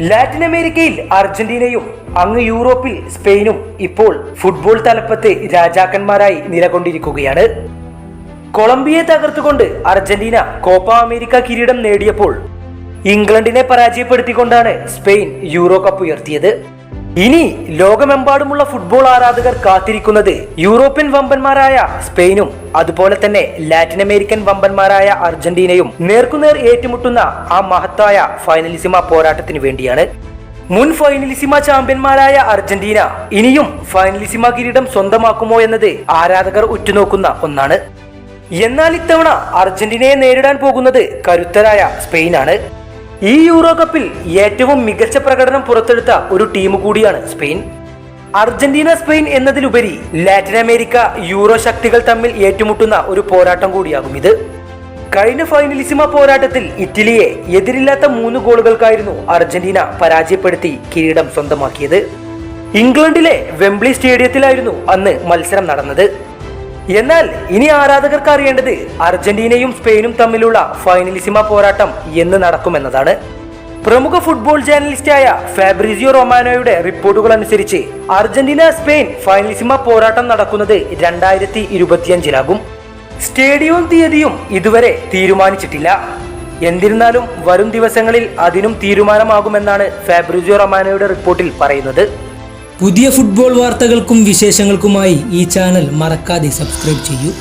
Latin അമേരിക്കയിൽ അർജന്റീനയും അങ്ങ് യൂറോപ്പിൽ സ്പെയിനും ഇപ്പോൾ ഫുട്ബോൾ തലപ്പത്തെ രാജാക്കന്മാരായി നിലകൊണ്ടിരിക്കുകയാണ്. കൊളംബിയയെ തകർത്തുകൊണ്ട് അർജന്റീന കോപ്പ അമേരിക്ക കിരീടം നേടിയപ്പോൾ ഇംഗ്ലണ്ടിനെ പരാജയപ്പെടുത്തിക്കൊണ്ടാണ് സ്പെയിൻ യൂറോ കപ്പ് ഉയർത്തിയത്. ഇനി ലോകമെമ്പാടുമുള്ള ഫുട്ബോൾ ആരാധകർ കാത്തിരിക്കുന്നത് യൂറോപ്യൻ വമ്പന്മാരായ സ്പെയിനും അതുപോലെ തന്നെ ലാറ്റിൻ അമേരിക്കൻ വമ്പന്മാരായ അർജന്റീനയും നേർക്കുനേർ ഏറ്റുമുട്ടുന്ന ആ മഹത്തായ ഫൈനലിസിമ പോരാട്ടത്തിന് വേണ്ടിയാണ്. മുൻ ഫൈനലിസിമ ചാമ്പ്യന്മാരായ അർജന്റീന ഇനിയും ഫൈനലിസിമ കിരീടം സ്വന്തമാക്കുമോ എന്നത് ആരാധകർ ഉറ്റുനോക്കുന്ന ഒന്നാണ്. എന്നാൽ ഇത്തവണ അർജന്റീനയെ നേരിടാൻ പോകുന്നത് കരുത്തരായ സ്പെയിനാണ്. ഈ യൂറോ കപ്പിൽ ഏറ്റവും മികച്ച പ്രകടനം പുറത്തെടുത്ത ഒരു ടീം കൂടിയാണ് സ്പെയിൻ. അർജന്റീന സ്പെയിൻ എന്നതിലുപരി ലാറ്റിൻ അമേരിക്ക യൂറോ ശക്തികൾ തമ്മിൽ ഏറ്റുമുട്ടുന്ന ഒരു പോരാട്ടം കൂടിയാകും ഇത്. കഴിഞ്ഞ ഫൈനലിസിമ പോരാട്ടത്തിൽ ഇറ്റലിയെ എതിരില്ലാത്ത മൂന്ന് ഗോളുകൾക്കായിരുന്നു അർജന്റീന പരാജയപ്പെടുത്തി കിരീടം സ്വന്തമാക്കിയത്. ഇംഗ്ലണ്ടിലെ വെംബ്ലി സ്റ്റേഡിയത്തിലായിരുന്നു അന്ന് മത്സരം നടന്നത്. എന്നാൽ ഇനി ആരാധകർക്ക് അറിയേണ്ടത് അർജന്റീനയും സ്പെയിനും തമ്മിലുള്ള ഫൈനലിസിമ പോരാട്ടം എന്ന് നടക്കുമെന്നതാണ്. പ്രമുഖ ഫുട്ബോൾ ജേർണലിസ്റ്റായ ഫാബ്രിസിയോ റൊമാനോയുടെ റിപ്പോർട്ടുകൾ അനുസരിച്ച് അർജന്റീന സ്പെയിൻ ഫൈനലിസിമ പോരാട്ടം നടക്കുന്നത് രണ്ടായിരത്തി ഇരുപത്തിയഞ്ചിലാകും സ്റ്റേഡിയവും തീയതിയും ഇതുവരെ തീരുമാനിച്ചിട്ടില്ല. എന്നിരുന്നാലും വരും ദിവസങ്ങളിൽ അതിനും തീരുമാനമാകുമെന്നാണ് ഫാബ്രിസിയോ റൊമാനോയുടെ റിപ്പോർട്ടിൽ പറയുന്നത്. പുതിയ ഫുട്ബോൾ വാർത്തകൾക്കും വിശേഷങ്ങൾക്കുമായി ഈ ചാനൽ മറക്കാതെ സബ്സ്ക്രൈബ് ചെയ്യൂ.